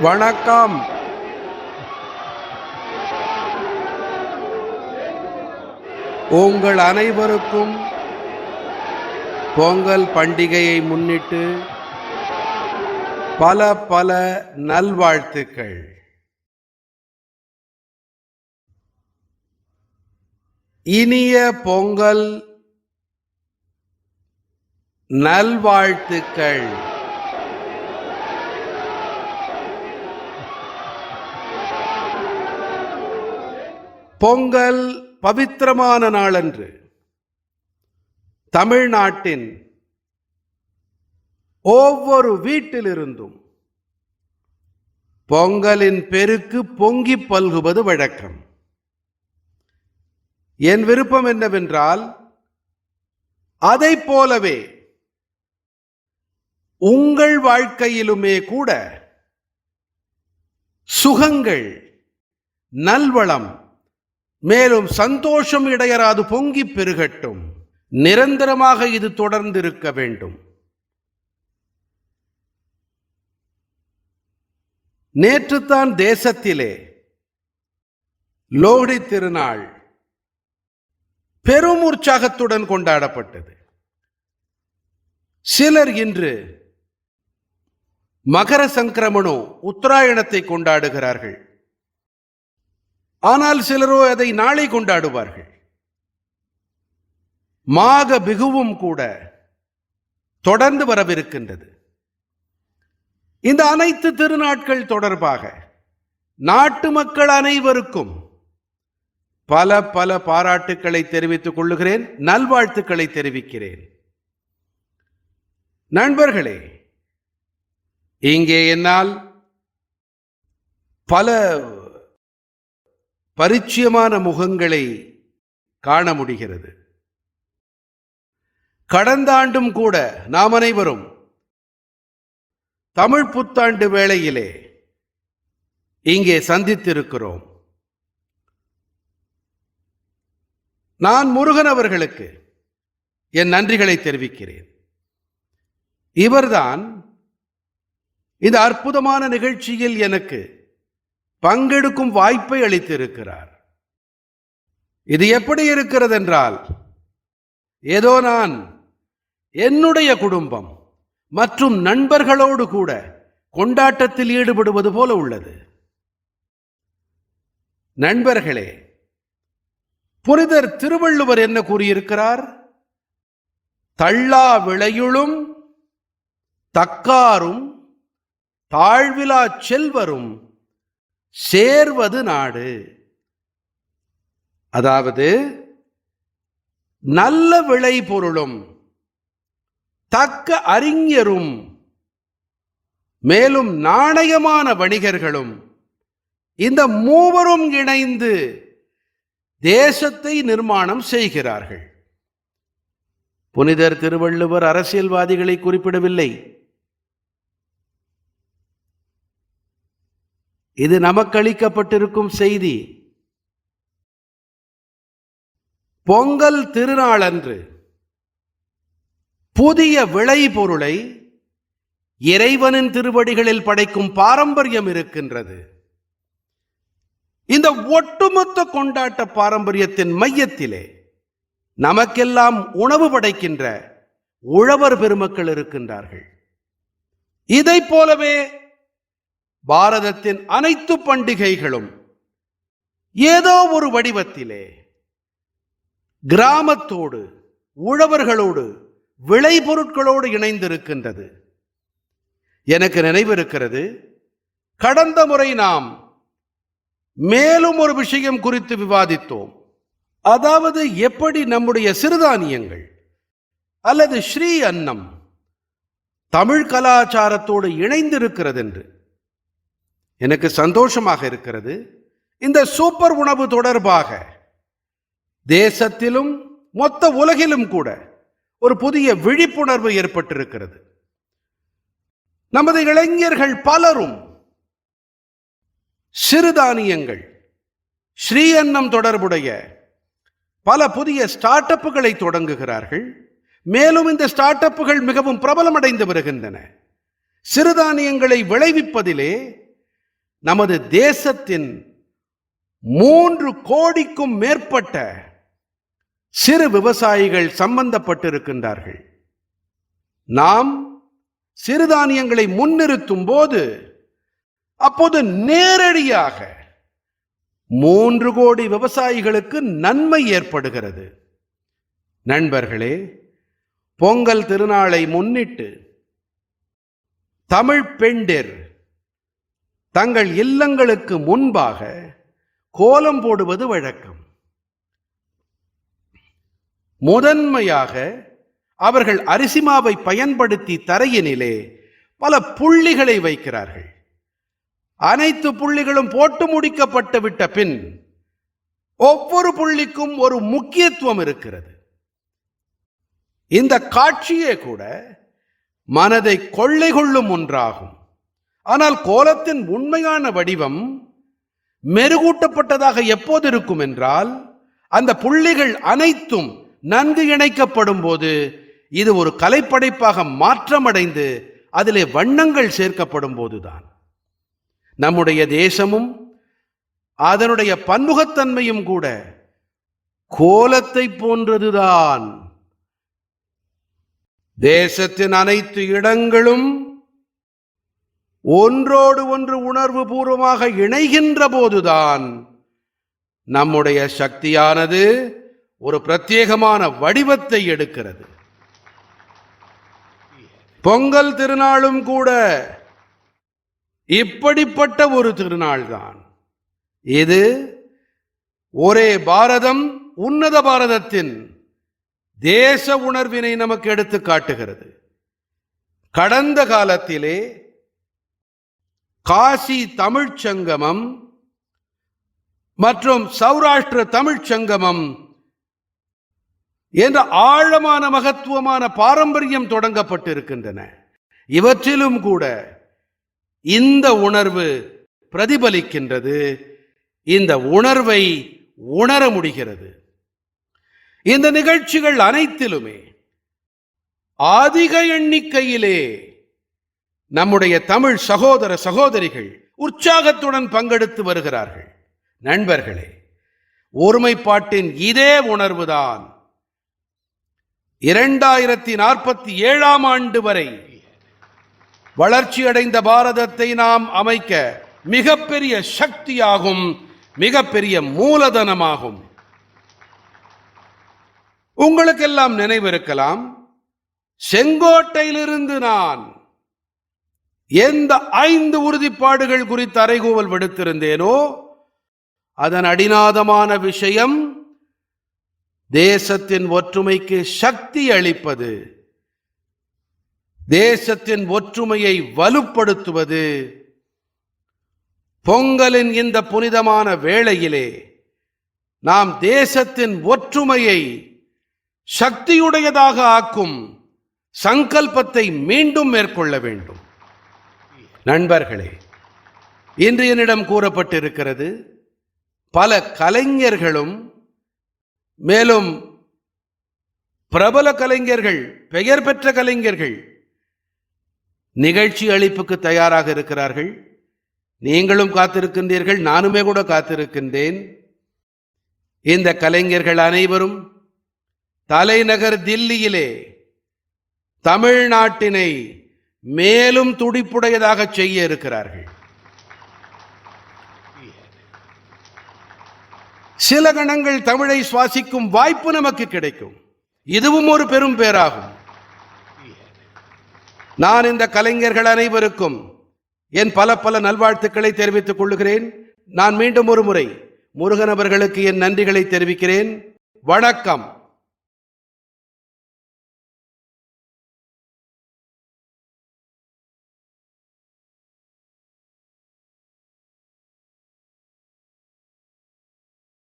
வணக்கம். உங்கள் அனைவருக்கும் பொங்கல் பண்டிகையை முன்னிட்டு பல பல நல்வாழ்த்துக்கள். இனிய பொங்கல் நல்வாழ்த்துக்கள். பொங்கல் பவித்திரமான நாளன்று தமிழ்நாட்டின் ஒவ்வொரு வீட்டிலிருந்தும் பொங்கலின் பெருக்கு பொங்கி பல்குவது வழக்கம். என் விருப்பம் என்னவென்றால் அதைப் போலவே உங்கள் வாழ்க்கையிலுமே கூட சுகங்கள் நல்வளம் மேலும் சந்தோஷம் இடையராது பொங்கி பெருகட்டும். நிரந்தரமாக இது தொடர்ந்து இருக்க வேண்டும். நேற்றுத்தான் தேசத்திலே லோடி திருநாள் பெரும் உற்சாகத்துடன் கொண்டாடப்பட்டது. சிலர் இன்று மகர சங்கிரமணோ உத்தராயணத்தை கொண்டாடுகிறார்கள். ஆனால் சிலரோ அதை நாளை கொண்டாடுவார்கள். மாக பிகுவும் கூட தொடர்ந்து வரவிருக்கின்றது. இந்த அனைத்து திருநாட்கள் தொடர்பாக நாட்டு மக்கள் அனைவருக்கும் பல பல பாராட்டுக்களை தெரிவித்துக் கொள்ளுகிறேன் நல்வாழ்த்துக்களை தெரிவிக்கிறேன். நண்பர்களே இங்கே என்னால் பல பரிச்சயமான முகங்களை காண முடிகிறது. கடந்த ஆண்டும் கூட நாம் அனைவரும் தமிழ் புத்தாண்டு வேளையிலே இங்கே சந்தித்திருக்கிறோம். நான் முருகன் அவர்களுக்கு என் நன்றிகளை தெரிவிக்கிறேன். இவர்தான் இந்த அற்புதமான நிகழ்ச்சியில் எனக்கு பங்கெடுக்கும் வாய்ப்பை அளித்திருக்கிறார். இது எப்படி இருக்கிறது என்றால் ஏதோ நான் என்னுடைய குடும்பம் மற்றும் நண்பர்களோடு கூட கொண்டாட்டத்தில் ஈடுபடுவது போல உள்ளது. நண்பர்களே புனிதர் திருவள்ளுவர் என்ன கூறியிருக்கிறார்? தள்ளா விளையுளும் தக்காரும் தாழ்விலா செல்வரும் சேர்வது நாடு. அதாவது நல்ல விளை பொருளும் தக்க அறிஞரும் மேலும் நாணயமான வணிகர்களும் இந்த மூவரும் இணைந்து தேசத்தை நிர்மாணம் செய்கிறார்கள். புனிதர் திருவள்ளுவர் அரசியல்வாதிகளை குறிப்பிடவில்லை. இது நமக்களிக்கப்பட்டிருக்கும் செய்தி. பொங்கல் திருநாளன்று புதிய விளை பொருளை இறைவனின் திருவடிகளில் படைக்கும் பாரம்பரியம் இருக்கின்றது. இந்த ஒட்டுமொத்த கொண்டாட்ட பாரம்பரியத்தின் மையத்திலே நமக்கெல்லாம் உணவு படைக்கின்ற உழவர் பெருமக்கள் இருக்கின்றார்கள். இதை போலவே பாரதத்தின் அனைத்து பண்டிகைகளும் ஏதோ ஒரு வடிவத்திலே கிராமத்தோடு உழவர்களோடு விளைபொருட்களோடு இணைந்திருக்கின்றது. எனக்கு நினைவிருக்கிறது கடந்த முறை நாம் மேலும் ஒரு விஷயம் குறித்து விவாதித்தோம். அதாவது எப்படி நம்முடைய சிறுதானியங்கள் அல்லது ஸ்ரீ அன்னம் தமிழ் கலாச்சாரத்தோடு இணைந்திருக்கிறது என்று எனக்கு சந்தோஷமாக இருக்கிறது. இந்த சூப்பர் உணவு தொடர்பாக தேசத்திலும் மொத்த உலகிலும் கூட ஒரு புதிய விழிப்புணர்வு ஏற்பட்டிருக்கிறது. நமது இளைஞர்கள் பலரும் சிறுதானியங்கள் ஸ்ரீ அன்னம் தொடர்புடைய பல புதிய ஸ்டார்ட் அப்புகளை தொடங்குகிறார்கள். மேலும் இந்த ஸ்டார்ட் அப்புகள் மிகவும் பிரபலமடைந்து வருகின்றன. சிறுதானியங்களை விளைவிப்பதிலே நமது தேசத்தின் மூன்று கோடிக்கும் மேற்பட்ட சிறு விவசாயிகள் சம்பந்தப்பட்டிருக்கின்றார்கள். நாம் சிறுதானியங்களை முன்னிறுத்தும் போது அப்போது நேரடியாக மூன்று கோடி விவசாயிகளுக்கு நன்மை ஏற்படுகிறது. நண்பர்களே பொங்கல் திருநாளை முன்னிட்டு தமிழ் பெண்டிர் தங்கள் இல்லங்களுக்கு முன்பாக கோலம் போடுவது வழக்கம். முதன்மையாக அவர்கள் அரிசிமாவை பயன்படுத்தி தரையினிலே பல புள்ளிகளை வைக்கிறார்கள். அனைத்து புள்ளிகளும் போட்டு முடிக்கப்பட்டு விட்ட பின் ஒவ்வொரு புள்ளிக்கும் ஒரு முக்கியத்துவம் இருக்கிறது. இந்த காட்சியே கூட மனதை கொள்ளை கொள்ளும் ஒன்றாகும். ஆனால் கோலத்தின் உண்மையான வடிவம் மெருகூட்டப்பட்டதாக எப்போது இருக்கும் என்றால் அந்த புள்ளிகள் அனைத்தும் நன்கு இணைக்கப்படும் போது இது ஒரு கலைப்படைப்பாக மாற்றமடைந்து அதிலே வண்ணங்கள் சேர்க்கப்படும் போதுதான். நம்முடைய தேசமும் அதனுடைய பன்முகத்தன்மையும் கூட கோலத்தை போன்றதுதான். தேசத்தின் அனைத்து இடங்களும் ஒன்றோடு ஒன்று உணர்வு பூர்வமாக இணைகின்ற போதுதான் நம்முடைய சக்தியானது ஒரு பிரத்யேகமான வடிவத்தை எடுக்கிறது. பொங்கல் திருநாளும் கூட இப்படிப்பட்ட ஒரு திருநாள் தான் இது ஒரே பாரதம் உன்னத பாரதத்தின் தேச உணர்வினை நமக்கு எடுத்து காட்டுகிறது. கடந்த காலத்திலே காசி தமிழ்ச் சங்கமம் மற்றும் சௌராஷ்டிர தமிழ்ச் சங்கமம் என்ற ஆழமான மகத்துவமான பாரம்பரியம் தொடங்கப்பட்டிருக்கின்றன. இவற்றிலும் கூட இந்த உணர்வு பிரதிபலிக்கின்றது. இந்த உணர்வை உணர முடிகிறது. இந்த நிகழ்ச்சிகள் அனைத்திலுமே அதிக எண்ணிக்கையிலே நம்முடைய தமிழ் சகோதர சகோதரிகள் உற்சாகத்துடன் பங்கெடுத்து வருகிறார்கள். நண்பர்களே ஒருமைப்பாட்டின் இதே உணர்வுதான் இரண்டாயிரத்தி நாற்பத்தி ஏழாம் ஆண்டு வரை வளர்ச்சியடைந்த பாரதத்தை நாம் அமைக்க மிகப்பெரிய சக்தியாகும் மிகப்பெரிய மூலதனமாகும். உங்களுக்கெல்லாம் நினைவிருக்கலாம் செங்கோட்டையிலிருந்து நான் எந்த ஐந்து உறுதிப்பாடுகள் குறித்து அறைகூவல் விடுத்திருந்தேனோ அதன் அடிநாதமான விஷயம் தேசத்தின் ஒற்றுமைக்கு சக்தி அளிப்பது தேசத்தின் ஒற்றுமையை வலுப்படுத்துவது பொங்கலின் இந்த புனிதமான வேளையிலே நாம் தேசத்தின் ஒற்றுமையை சக்தியுடையதாக ஆக்கும் சங்கல்பத்தை மீண்டும் மேற்கொள்ள வேண்டும். நண்பர்களே இன்று என்னிடம் கூறப்பட்டிருக்கிறது பல கலைஞர்களும் மேலும் பிரபல கலைஞர்கள் பெயர் பெற்ற கலைஞர்கள் நிகழ்ச்சி அளிப்புக்கு தயாராக இருக்கிறார்கள். நீங்களும் காத்திருக்கின்றீர்கள் நானுமே கூட காத்திருக்கின்றேன். இந்த கலைஞர்கள் அனைவரும் தலைநகர் தில்லியிலே தமிழ்நாட்டினை மேலும் துடிப்புடையதாக செய்ய இருக்கிறார்கள். சில கணங்கள் தமிழை சுவாசிக்கும் வாய்ப்பு நமக்கு கிடைக்கும். இதுவும் ஒரு பெரும் பேராகும். நான் இந்த கலைஞர்கள் அனைவருக்கும் என் பல பல நல்வாழ்த்துக்களை தெரிவித்துக் கொள்கிறேன். நான் மீண்டும் ஒரு முறை முருகன் அவர்களுக்கு என் நன்றிகளை தெரிவிக்கிறேன். வணக்கம்.